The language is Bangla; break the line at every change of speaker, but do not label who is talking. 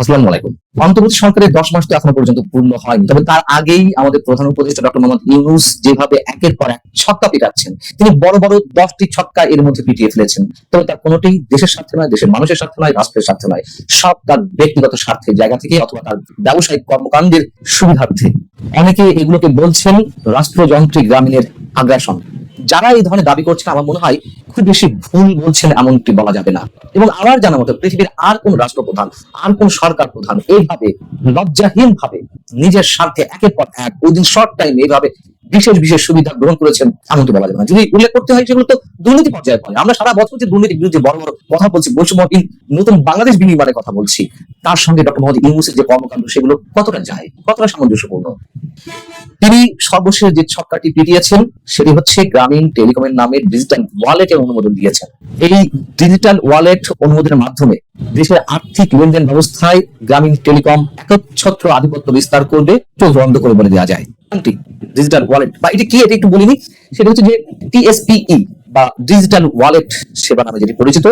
আসসালামু আলাইকুম। অন্তর্বর্তী সরকারের দশ মাস তো এখনও পর্যন্ত পূর্ণ হয়নি। তবে তার আগেই আমাদের প্রধান উপদেষ্টা ডক্টর মোহাম্মদ ইউনুস যেভাবে একের পর এক ছক্কা পিটাচ্ছেন, তিনি বড় বড় দশটি ছক্কা এর মধ্যে পিটিয়ে ফেলেছেন। তবে তার কোনোটি দেশের স্বার্থে নয়, দেশের মানুষের স্বার্থে নয়, রাষ্ট্রের স্বার্থে নয়। সব তার ব্যক্তিগত স্বার্থের জায়গা থেকে অথবা তার ব্যবসায়িক কর্মকাণ্ডের সুবিধার্থে। অনেকে এগুলোকে বলছেন রাষ্ট্রযন্ত্রী গ্রামীণের আগ্রাসন। যারা এই ধরনের দাবি করছেন, আমার মনে হয় খুব বেশি ভুল বলছেন এমনটি বলা যাবে না। এবং আমার জানা মতো পৃথিবীর আর কোন রাষ্ট্রপ্রধান, আর কোন সরকার প্রধান এইভাবে লজ্জাহীন ভাবে নিজের স্বার্থে একের পর এক ওই দিন শর্ট টাইম এইভাবে বিশেষ বিশেষ সুবিধা গ্রহণ করেছেন এমনটি বলা যাবে না যদি উল্লেখ করতে হয়, সেগুলো তো দুর্নীতি পর্যায়ে পড়ে। আমরা সারা বছর যে দুর্নীতির বিরুদ্ধে বড় বড় কথা বলছি বৈষম্যহীন নতুন বাংলাদেশ বিনির্মাণের কথা বলছি, তার সঙ্গে ডক্টর মোহাম্মদ ইউনুসের যে কর্মকাণ্ড, সেগুলো কতটা যায়, কতটা সামঞ্জস্যপূর্ণ? তিনি সর্বশেষ যে ছক্কাটি পিটিয়েছেন, সেটি হচ্ছে গ্রামীণ টেলিকমের নামে ডিজিটাল ওয়ালেটের অনুমোদন দিয়েছেন। এই ডিজিটাল ওয়ালেট অনুমোদনের মাধ্যমে দেশের আর্থিক লেনদেন ব্যবস্থায় গ্রামীণ টেলিকম একচ্ছত্র আধিপত্য বিস্তার করবে, চোখ বন্ধ করে বলে দেওয়া যায়। ডিজিটাল ওয়ালেট বা এটা কি এটা একটু বলিনি, সেটা হচ্ছে যে টিএসপিই বা ডিজিটাল ওয়ালেট সেবা নামে যেটি পরিচিত